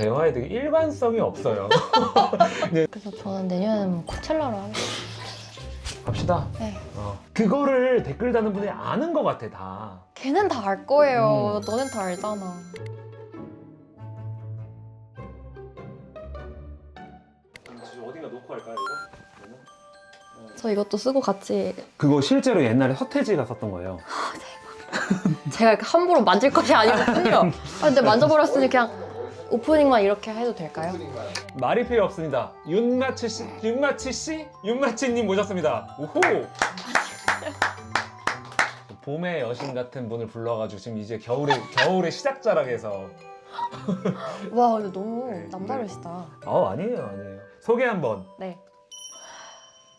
대화에 되게 일관성이 없어요. 그래서 저는 내년에는 코첼라로 하겠습니다. 갑시다. 네. 어. 그거를 댓글 다는 분이 아는 것 같아 다. 걔는 다 알 거예요. 음. 너넨 다 알잖아. 어딘가 놓고 할까요 이거? 저 이것도 쓰고 같이 그거 실제로 옛날에 서태지가 썼던 거예요. 제가 이렇게 함부로 만질 것이 아니거든요. 아, 근데 만져버렸으니 그냥 오프닝만 이렇게 해도 될까요? 말이 필요 없습니다. 윤마치 씨, 윤마치 씨, 윤마치님 모셨습니다. 오호. 봄의 여신 같은 분을 불러가지고 지금 이제 겨울의 겨울의 시작자락에서 와 근데 너무 네. 남다르시다. 어 아니에요 아니에요 소개 한번 네.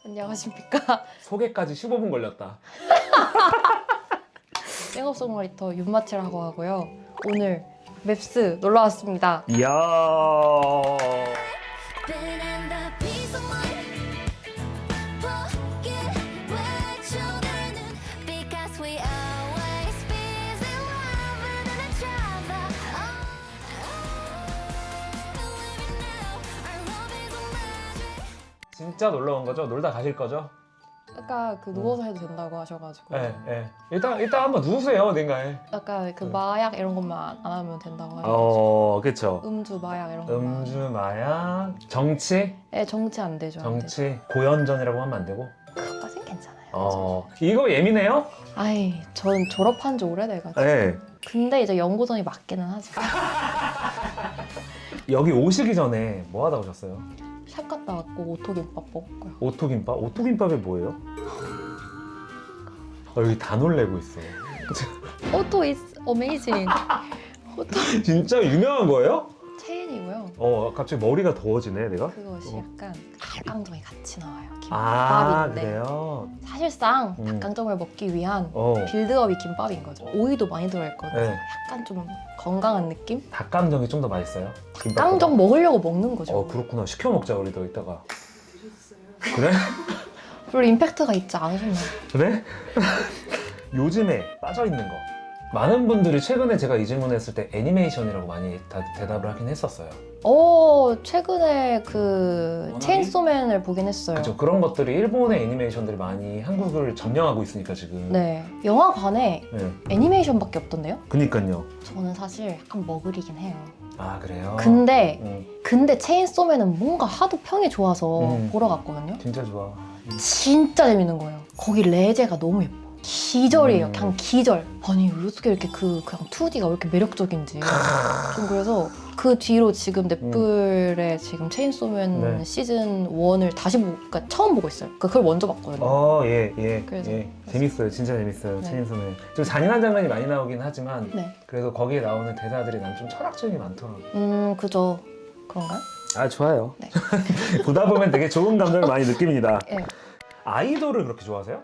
안녕하십니까. 소개까지 15분 걸렸다 싱어송라이터 윤마치라고 하고요. 오늘 맵스 놀러 왔습니다. 이야. Oh. 진짜 놀러 온 거죠? 놀다 가실 거죠? 아까 그 누워서 해도 된다고 하셔가지고. 네, 네. 일단 일단 한번 누우세요 어딘가에. 아까 그 네. 마약 이런 것만 안 하면 된다고 하셔가지고. 어 그쵸. 음주 마약 이런 것만. 음주 마약 정치? 네, 정치 안 되죠 안 되죠. 정치 고연전이라고 하면 안 되고? 그것까진 괜찮아요 어 이거 예민해요? 아이 저는 졸업한 지 오래돼가지고. 네 근데 이제 연고전이 맞기는 하죠. 여기 오시기 전에 뭐 하다 오셨어요? 샵 갔다 왔고 오토김밥 먹었고요 오토김밥? 오토김밥이 뭐예요? 어, 여기 다 놀래고 있어 오토 is amazing 오토 진짜 유명한 거예요? 체인이고요 어 갑자기 머리가 더워지네 내가 그것이 어. 약간 닭강정이 같이 나와요 아 김밥인데 그래요? 사실상 음. 닭강정을 먹기 위한 어 빌드업이 김밥인 거죠 오이도 많이 들어있거든요 네. 약간 좀 건강한 느낌? 닭강정이 좀 더 맛있어요? 김밥보다? 깡정 먹으려고 먹는 거죠 어 그렇구나 시켜 먹자 우리도 이따가 그래? 별로 임팩트가 있지 않으셨나요? 그래? 요즘에 빠져 있는 거 많은 분들이 최근에 제가 이 질문했을 때 애니메이션이라고 많이 다 대답을 하긴 했었어요 어 최근에 그 워너비? 체인소맨을 보긴 했어요. 그죠 그런 것들이 일본의 애니메이션들이 많이 한국을 점령하고 있으니까 지금 네 영화관에 네. 애니메이션밖에 없던데요? 그니까요 저는 사실 약간 머글이긴 해요. 아 그래요? 근데 음, 근데 체인소맨은 뭔가 하도 평이 좋아서 음. 보러 갔거든요. 진짜 좋아 진짜 재밌는 거예요. 거기 레제가 너무 예뻐. 기절이에요. 음. 그냥 기절. 아니 어떻게 이렇게 그 그냥 2D가 왜 이렇게 매력적인지. 좀 그래서 그 뒤로 지금 넷플에 지금 체인소맨 네. 시즌 1을 다시 보, 그러니까 처음 보고 있어요. 그- 그걸 먼저 봤거든요. 어 예 예 그래서- 예. 재밌어요 진짜 재밌어요 네. 체인소맨 좀 잔인한 장면이 많이 나오긴 하지만 네. 그래도 거기에 나오는 대사들이 난 좀 철학적이 많더라고 음, 그죠. 그런가요? 아 좋아요 네. 보다 보면 되게 좋은 감정을 많이 느낍니다 예. 아이돌을 그렇게 좋아하세요?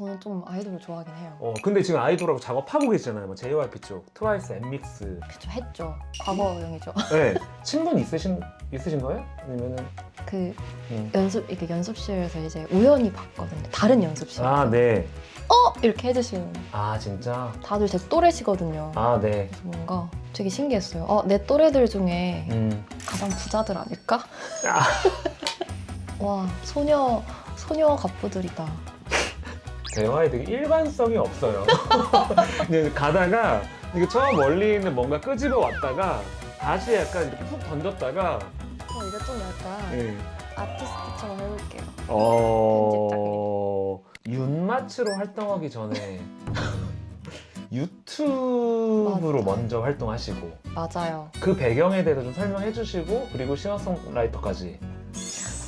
저는 좀 아이돌을 좋아하긴 해요. 어 근데 지금 아이돌하고 작업하고 계시잖아요 뭐 JYP 쪽 트와이스 엠믹스 그쵸, 했죠. 과거형이죠. 네 친분 있으신 있으신 거예요? 아니면은 그 음. 연습, 이렇게 연습실에서 이제 우연히 봤거든요. 다른 연습실. 아네아 어? 이렇게 해주시는. 진짜 다들 제 또래시거든요. 아 네 그래서 뭔가 되게 신기했어요. 어, 내 또래들 중에 음. 가장 부자들 아닐까? 아. 와, 소녀, 소녀 갑부들이다. 대화에 되게 일관성이 없어요. 가다가 이게 처음 멀리 있는 뭔가 끄집어 왔다가 다시 약간 이렇게 푹 던졌다가 저 이제 좀 약간 예. 아티스트처럼 해볼게요. 어 윤마츠로 활동하기 전에 유튜브로 맞아. 먼저 활동하시고 맞아요. 그 배경에 대해서 좀 설명해 주시고 그리고 싱어송라이터까지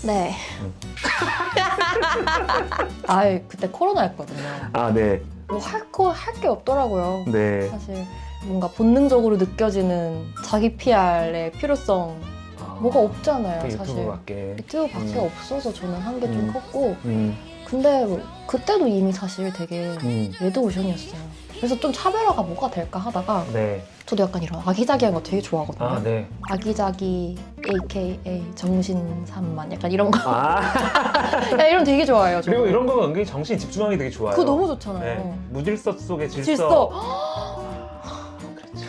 네. 음. 아 그때 코로나였거든요. 아 네 뭐 할 거 할 게 없더라고요. 네. 사실 뭔가 본능적으로 느껴지는 자기 PR의 필요성 아, 뭐가 없잖아요. 그 사실 유튜브 밖에 유튜브밖에 음. 없어서 저는 한 게 좀 음. 컸고 음, 근데 뭐 그때도 이미 사실 되게 음, 레드오션이었어요. 그래서 좀 차별화가 뭐가 될까 하다가 네. 저도 약간 이런 아기자기한 거 되게 좋아하거든요. 아, 네. 아기자기 AKA 정신산만 약간 이런 거 아, 야, 이런 거 되게 좋아해요. 저는. 그리고 이런 거가 은근히 정신 집중하기 되게 좋아요. 그거 너무 좋잖아요. 네. 무질서 속의 질서. 질서.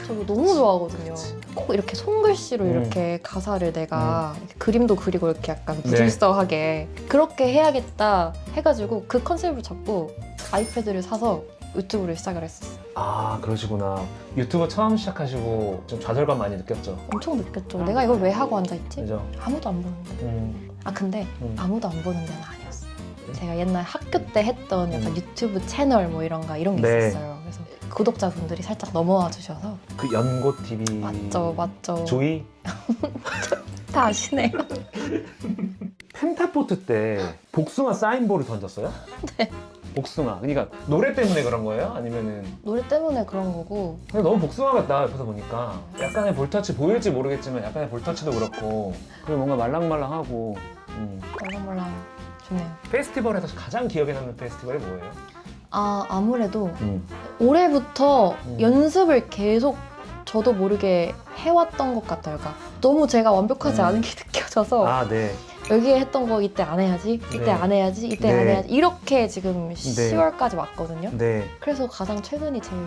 저 이거 너무 좋아하거든요. 그치. 꼭 이렇게 손글씨로 음. 이렇게 가사를 내가 이렇게 그림도 그리고 이렇게 약간 네. 무질서하게 그렇게 해야겠다 해가지고 그 컨셉을 잡고 아이패드를 사서 유튜브를 시작을 했었어요. 아 그러시구나. 유튜브 처음 시작하시고 좀 좌절감 많이 느꼈죠. 엄청 느꼈죠. 내가 이걸 왜 하고 앉아있지? 그죠? 아무도 안 보는데. 음, 아 근데 음. 아무도 안 보는 데는 아니었어요. 제가 옛날 학교 때 했던 약간 음. 유튜브 채널 뭐 이런 거 이런 게 네. 있었어요. 그래서 구독자분들이 살짝 넘어와 주셔서 그 연고 TV. 맞죠, 맞죠. 조이 다 아시네요. 펜타포트 때 복숭아 사인볼을 던졌어요? 네. 복숭아. 그러니까 노래 때문에 그런 거예요? 아니면은 노래 때문에 그런 거고 근데 너무 복숭아 같다 옆에서 보니까 약간의 볼터치 보일지 모르겠지만 약간의 볼터치도 그렇고 그리고 뭔가 말랑말랑하고 음. 말랑말랑 좋네요. 페스티벌에서 가장 기억에 남는 페스티벌이 뭐예요? 아 아무래도 음. 올해부터 음. 연습을 계속 저도 모르게 해왔던 것 같아요. 그러니까 너무 제가 완벽하지 음. 않은 게 느껴져서 아 네. 여기에 했던 거 이때 안 해야지, 이때 네. 안 해야지, 이때 네. 안 해야지 이렇게 지금 10월까지 왔거든요. 네. 그래서 가장 최근이 제일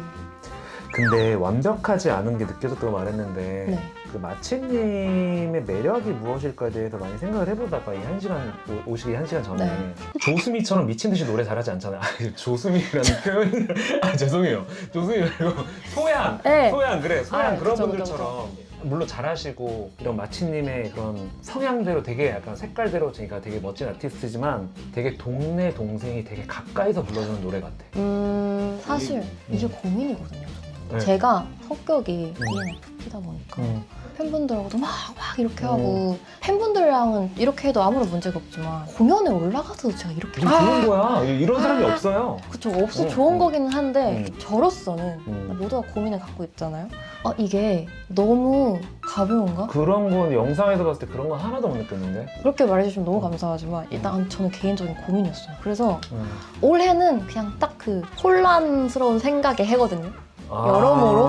근데 완벽하지 않은 게 느껴졌다고 말했는데 네. 그 마치님의 매력이 무엇일까에 대해서 많이 생각을 해보다가 이 한 시간 오- 오시기 한 시간 전에 네. 조수미처럼 미친 듯이 노래 잘하지 않잖아요. 아니, 조수미라는 표현이 아 죄송해요. 조수미 말고 소양 네. 소양 그래 소양 아, 그런 그쵸, 그쵸, 분들처럼 물론 잘하시고 이런 마치님의 그런 성향대로 되게 약간 색깔대로 제가 되게 멋진 아티스트지만 되게 동네 동생이 되게 가까이서 불러주는 노래 같아. 음 사실 이게 음. 고민이거든요. 저는. 네. 제가 성격이 음. ENFP다 보니까 음. 팬분들하고도 막, 막 이렇게 하고 팬분들이랑은 이렇게 해도 아무런 문제가 없지만 공연에 올라가서도 제가 이렇게 이게 좋은 거야. 이런 사람이 아. 없어요. 그쵸 없어 음, 좋은 음. 거기는 한데 음. 저로서는 음. 모두가 고민을 갖고 있잖아요 아 이게 너무 가벼운가? 그런 건 영상에서 봤을 때 그런 건 하나도 못 느꼈는데. 그렇게 말해주시면 너무 감사하지만 일단 저는 개인적인 고민이었어요 그래서 음. 올해는 그냥 딱 그 혼란스러운 생각에 해거든요 아. 여러모로?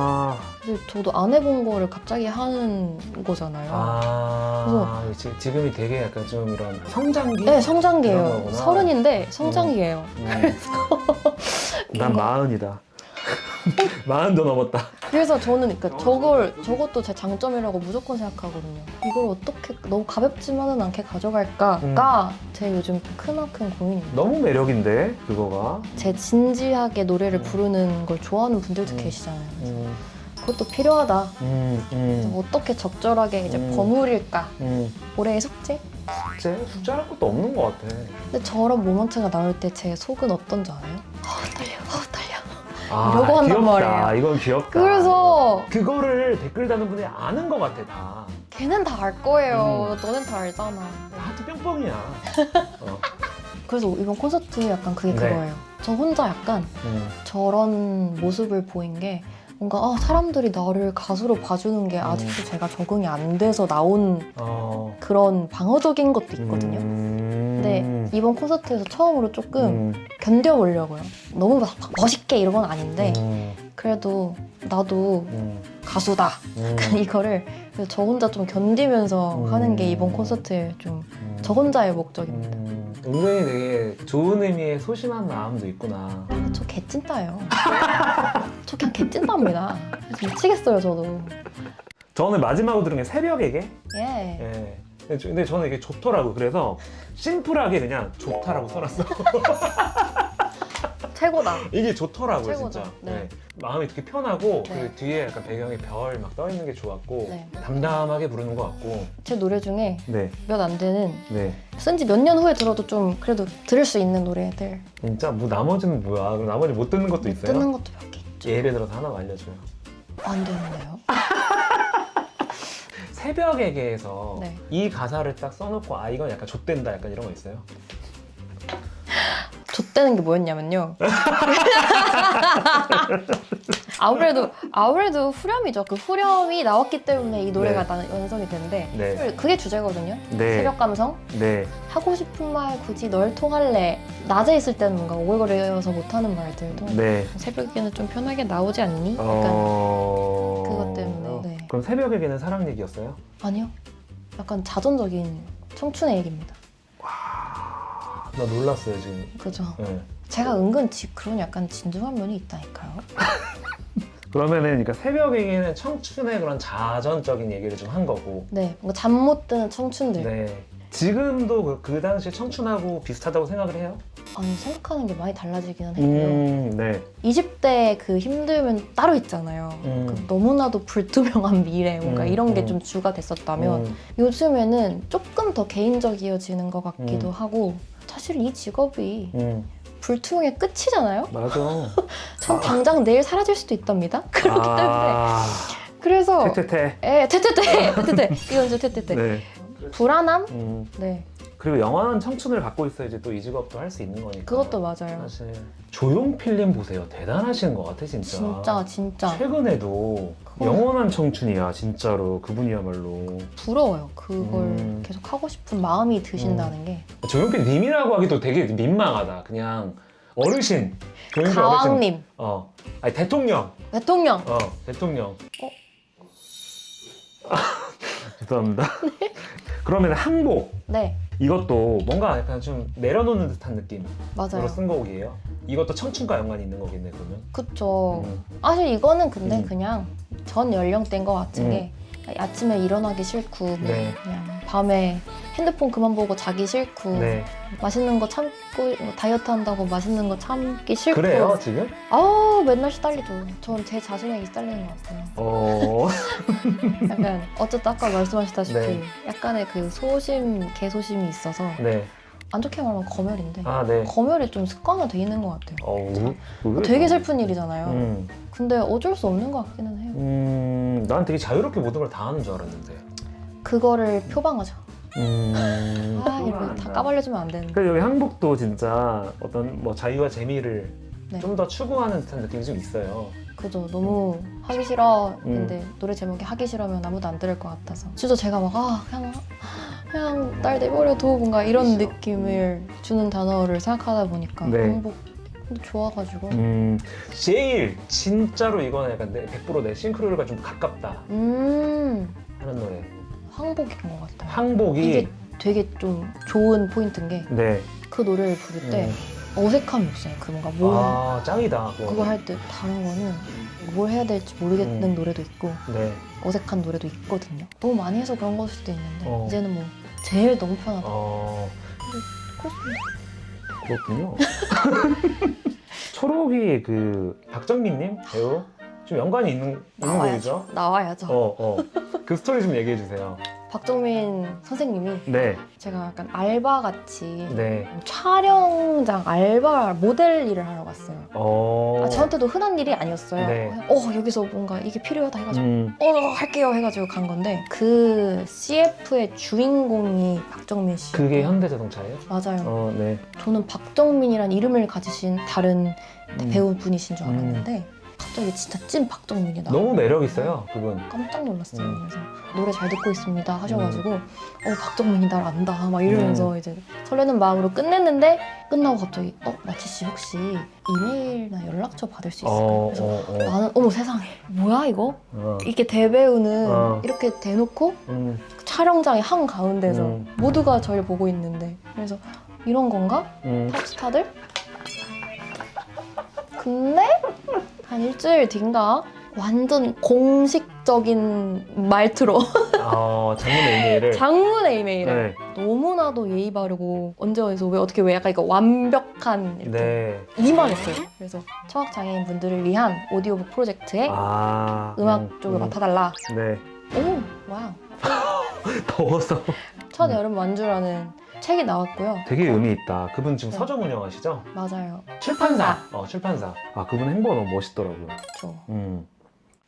저도 안 해본 거를 갑자기 하는 거잖아요 아, 지, 지금이 되게 약간 좀 이런 성장기? 네 성장기예요. 서른인데 성장기예요 음. 난 마흔이다. 마흔도 넘었다. 그래서 저는 그러니까 저걸 저것도 제 장점이라고 무조건 생각하거든요. 이걸 어떻게 너무 가볍지만은 않게 가져갈까가 제 요즘 크나큰 고민입니다. 너무 매력인데 그거가. 제 진지하게 노래를 부르는 걸 좋아하는 분들도 음. 계시잖아요. 음, 그것도 필요하다. 음, 음, 어떻게 적절하게 이제 음. 버무릴까? 음. 올해의 숙제? 숙제? 숙제할 것도 없는 것 같아. 근데 저런 모먼트가 나올 때 제 속은 어떤 줄 알아요? 아우 떨려, 아우 떨려. 아, 이러고 한단 귀엽다. 말이에요. 이건 귀엽다. 그래서 그거를 댓글 다는 분들이 아는 것 같아 다. 걔는 다 알 거예요. 너는 다 알잖아. 하트 뿅뿅이야. 어. 그래서 이번 콘서트 약간 그게 네. 그거예요. 저 혼자 약간 음. 저런 모습을 보인 게 뭔가 아, 사람들이 나를 가수로 봐주는 게 음. 아직도 제가 적응이 안 돼서 나온 어. 그런 방어적인 것도 있거든요. 음. 근데 이번 콘서트에서 처음으로 조금 음. 견뎌보려고요. 너무 막 멋있게 이런 건 아닌데 음. 그래도 나도 음. 가수다. 음. 이거를 그래서 저 혼자 좀 견디면서 음. 하는 게 이번 콘서트의 좀저 음. 혼자의 목적입니다. 음, 은근히 되게 좋은 의미의 소심한 마음도 있구나. 저 개찐따예요. 저 그냥 개찐따입니다. 미치겠어요 저도. 저는 마지막으로 들은 게 새벽에게. 예. 예. 근데 저- 근데 저는 이게 좋더라고. 그래서 심플하게 그냥 좋다라고 써놨어. 최고다. 이게 좋더라고 요, 최고죠. 진짜. 네. 네. 마음이 되게 편하고 네. 그 뒤에 약간 배경에 별 막 떠 있는 게 좋았고 네. 담담하게 부르는 것 같고. 제 노래 중에 네, 몇 안 되는 네. 쓴 지 몇 년 후에 들어도 좀 그래도 들을 수 있는 노래들 진짜 뭐 나머지는 뭐야? 그럼 나머지 못 듣는 것도 있어요? 듣는 것도 몇 개 있죠. 예를 들어서 하나 알려줘요. 안 되는데요. 새벽에게에서 네. 이 가사를 딱 써놓고 아 이건 약간 좆된다 약간 이런 거 있어요? 좆되는 게 뭐였냐면요. 아무래도 아무래도 후렴이죠. 그 후렴이 나왔기 때문에 이 노래가 네. 나는 완성이 되는데 네. 그게 주제거든요. 네. 새벽 감성. 네. 하고 싶은 말 굳이 널 통할래. 낮에 있을 때는 뭔가 오글거려서 못하는 말들도 네. 새벽에는 좀 편하게 나오지 않니? 약간 어... 그것 때문에, 네. 그럼 새벽에게는 사랑 얘기였어요? 아니요. 약간 자전적인 청춘의 얘기입니다. 나 놀랐어요 지금. 그죠? 네. 제가 은근 지, 그런 약간 진중한 면이 있다니까요. 그러면은 그러니까 새벽에는 청춘의 그런 자전적인 얘기를 좀 한 거고. 네, 뭔가 잠 못 드는 청춘들. 네. 지금도 그, 그 당시 청춘하고 비슷하다고 생각을 해요? 아니 생각하는 게 많이 달라지기는 해요. 음, 네. 20대 그 힘듦은 따로 있잖아요. 음. 그 너무나도 불투명한 미래 뭔가 음, 이런 게 음. 좀 주가 됐었다면 음, 요즘에는 조금 더 개인적이어지는 것 같기도 음. 하고 사실 이 직업이 음, 불투명의 끝이잖아요. 맞아. 전 당장 내일 사라질 수도 있답니다. 그렇기 때문에 아, 그래서 퇴퇴퇴. 에 테테테 테테테 이건 좀 테테테 네. 불안함 음, 네 그리고 영원한 청춘을 갖고 있어야지 또 이 직업도 할 수 있는 거니까. 그것도 맞아요. 사실 조용필님 보세요. 대단하신 것 같아 진짜. 진짜 진짜 최근에도 그거- 영원한 청춘이야 진짜로 그분이야말로. 부러워요. 그걸 음. 계속 하고 싶은 마음이 드신다는 게 조용필 님이라고 하기도 되게 민망하다. 그냥 어르신. 조용필 어르신. 가왕님 어. 아니 대통령. 대통령 어 대통령. 어? 죄송합니다. 그러면 항복 네 이것도 뭔가 약간 좀 내려놓는 듯한 느낌으로 맞아요. 쓴 곡이에요. 이것도 청춘과 연관이 있는 거겠네 그러면. 그쵸. 음. 사실 이거는 근데 음. 그냥 전 연령대인 것 같은 음. 게 아침에 일어나기 싫고 뭐 네. 그냥 밤에 핸드폰 그만 보고 자기 싫고 네. 맛있는 거 참고 뭐 다이어트 한다고 맛있는 거 참기 싫고 그래요 지금? 아우 맨날 시달리죠. 전 제 자신에게 시달리는 것 같아요. 어. 약간 어쨌든 아까 말씀하셨다시피 네. 약간의 그 소심 개소심이 있어서 네. 안 좋게 말하면 검열인데 아 네. 검열이 좀 습관화돼 있는 것 같아요. 어, 왜- 왜 되게 그래? 슬픈 일이잖아요. 음. 근데 어쩔 수 없는 것 같기는 해요. 음. 난 되게 자유롭게 모든 걸 다 하는 줄 알았는데. 그거를 표방하죠. 음. 아 이거 다 까발려주면 안 되는데. 그래서 여기 항복도 진짜 어떤 뭐 자유와 재미를 네. 좀 더 추구하는 듯한 느낌이 좀 있어요. 그죠. 너무 하기 싫어. 음. 근데 노래 제목이 하기 싫으면 아무도 안 들을 것 같아서. 진짜 제가 막 아 그냥 그냥 날 내버려둬 뭔가 이런 느낌을 주는 단어를 생각하다 보니까 네. 항복 좋아가지고. 음. 제일 진짜로 이거는 약간 내 100%내 싱크로율과 좀 가깝다 음 하는 노래. 항복인 것 같아요. 항복이 이게 되게 좀 좋은 포인트인 게 그 네. 노래를 부를 때 음. 어색함이 없어요. 그 뭔가 뭘 아 짱이다. 그거. 그거 할 때 다른 거는 뭘 해야 될지 모르겠는 음. 노래도 있고 네. 어색한 노래도 있거든요. 너무 많이 해서 그런 걸 수도 있는데 어. 이제는 뭐 제일 너무 편하다. 어. 그렇습니다. 그렇군요. 초록이 그 박정민님 배우 좀 연관이 있는 있는 곡이죠. 나와야죠. 어 어. 그 스토리 좀 얘기해 주세요. 박정민 선생님이 네. 제가 약간 알바 같이 네. 촬영장 알바 모델 일을 하러 갔어요. 어. 아, 저한테도 흔한 일이 아니었어요. 네. 어 여기서 뭔가 이게 필요하다 해가지고 음. 어 할게요 해가지고 간 건데 그 CF의 주인공이 박정민 씨. 그게 현대자동차예요? 맞아요. 어, 네. 저는 박정민이란 이름을 가지신 다른 음. 배우분이신 줄 알았는데 갑자기 진짜 찐 박정민이 나. 너무 매력 있어요, 그분. 깜짝 놀랐어요. 음. 그래서 노래 잘 듣고 있습니다 하셔가지고 어 박정민이 날 안다 막 이러면서 음. 이제 설레는 마음으로 끝냈는데 끝나고 갑자기 어 마치 씨 혹시 이메일이나 연락처 받을 수 있을까요? 어, 그래서 어, 어. 나는 어머 세상에 뭐야 이거 어. 이렇게 대배우는 어. 이렇게 대놓고 음, 촬영장의 한 가운데서 음. 모두가 저를 보고 있는데 그래서 이런 건가? 음. 탑스타들? 근데 한 일주일 뒤인가 완전 공식적인 말투로 어, 장문의 이메일을. 장문의 이메일을 네. 너무나도 예의 바르고 언제 어디서 왜 어떻게 왜 약간 이거 완벽한 이렇게 네. 이만 했어요. 그래서 청각 장애인 분들을 위한 오디오북 프로젝트에 아. 음악 음, 쪽을 음. 맡아달라. 네. 오 와우. 더워서. 첫 여름 완주라는 책이 나왔고요. 되게 의미 있다. 그분 지금 네. 서점 운영하시죠? 맞아요. 출판사. 어, 출판사. 아, 그분 행보가 너무 멋있더라고요. 저 음.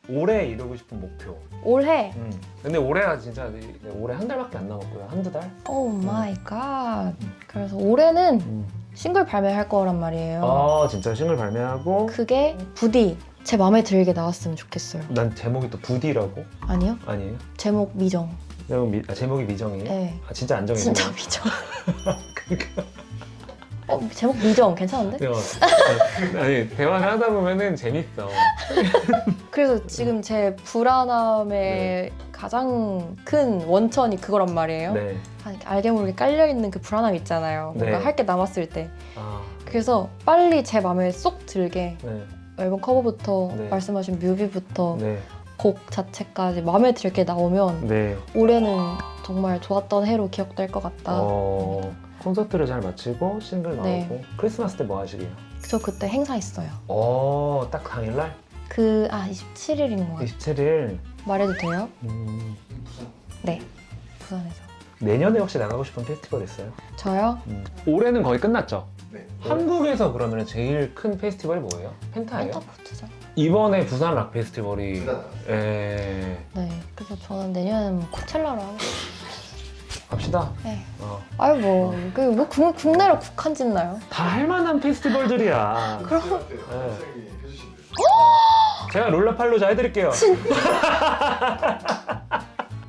올해 이루고 싶은 목표. 올해 음. 근데 올해가 진짜 올해 한 달밖에 안 남았고요. 한두 달? 오 마이 갓. 그래서 올해는 음. 싱글 발매할 거란 말이에요. 아, 진짜 싱글 발매하고 그게 부디 제 마음에 들게 나왔으면 좋겠어요. 난 제목이 또 부디라고? 아니요? 아니에요? 제목 미정. 제목 미, 아, 제목이 미정이에요? 네. 아, 진짜 안정이 진짜 미정. 어, 제목 미정 괜찮은데? 어, 아니 대화를 하다 보면은 재밌어. 그래서 지금 제 불안함의 가장 큰 원천이 그거란 말이에요. 네. 아, 알게 모르게 깔려 있는 그 불안함 있잖아요. 뭔가 네. 할 게 남았을 때. 아, 그래서 빨리 제 마음에 쏙 들게 네. 앨범 커버부터 네. 말씀하신 뮤비부터 네, 곡 자체까지 마음에 들게 나오면 네. 올해는 정말 좋았던 해로 기억될 것 같다. 어, 콘서트를 잘 마치고 싱글 나오고 네. 크리스마스 때 뭐 하시게요? 저 그때 행사 있어요. 어, 딱 당일날 그, 아, 27일인 것 같아요. 27일. 말해도 돼요? 음, 네. 부산에서. 내년에 혹시 나가고 싶은 페스티벌 있어요? 저요? 음. 올해는 거의 끝났죠. 네. 한국에서 그러면 제일 큰 페스티벌이 뭐예요? 펜타예요? 펜타포트죠. 이번에 부산 락 페스티벌이. 에 네. 그래서 저는 내년에는 뭐 코첼라로 하겠습니다. 갑시다. 네. 어. 아유, 뭐, 그, 뭐, 국, 국내로 국한 짓나요? 다 할만한 페스티벌들이야. 그럼- 선생님이 네. 제가 롤라팔로자 해드릴게요.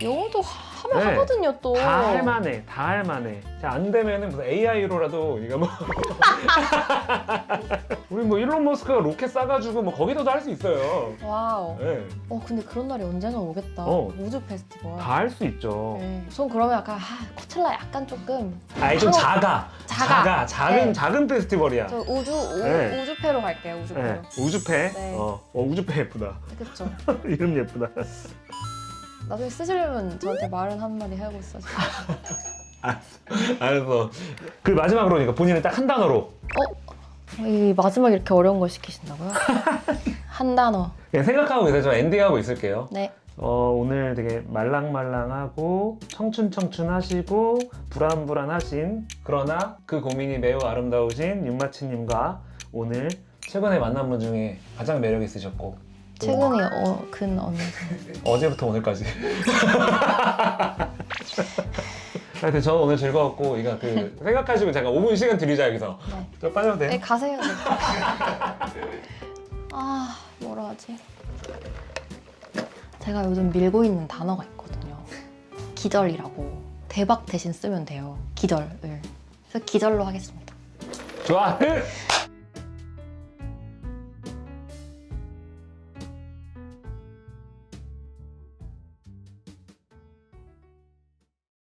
영어도 하 면 네. 하거든요, 또. 다 할만해. 다 할만해. 자, 안 되면은 무슨 AI로라도 이거 뭐 우리 뭐 일론 머스크가 로켓 쏴가지고 뭐 거기서도 할 수 있어요. 와우. 네. 어, 근데 그런 날이 언젠가 오겠다. 어. 우주 페스티벌. 다 할 수 있죠. 네. 전 그러면 약간, 아, 코첼라 약간 조금. 아니 좀 한국- 작아. 작아. 작은 네. 작은 페스티벌이야. 저 우주, 우, 네. 우주패로 갈게요, 우주패로. 네. 우주패. 네. 어, 어 우주패 예쁘다. 그쵸. 이름 예쁘다. 나중에 쓰시려면 저한테 말은 한마디 하고 있어. 알았어. 그 마지막으로 그러니까 본인은 딱 한 단어로 이 마지막 이렇게 어려운 걸 시키신다고요? 한 단어. 그냥 생각하고 계세요. 저 엔딩하고 있을게요. 네. 어, 오늘 되게 말랑말랑하고 청춘청춘하시고 불안불안하신 그러나 그 고민이 매우 아름다우신 윤마치님과 오늘 최근에 만난 분 중에 가장 매력 있으셨고 또 최근에 어, 근 어느 어제부터 오늘까지 하여튼 저는 오늘 즐거웠고 이거 그 생각하시고 잠깐 5분 시간 드리자 여기서 네. 저 빠져도 돼요? 네, 가세요. 네. 아, 뭐라 하지? 제가 요즘 밀고 있는 단어가 있거든요. 기절이라고. 대박 대신 쓰면 돼요. 기절을. 그래서 기절로 하겠습니다. 좋아!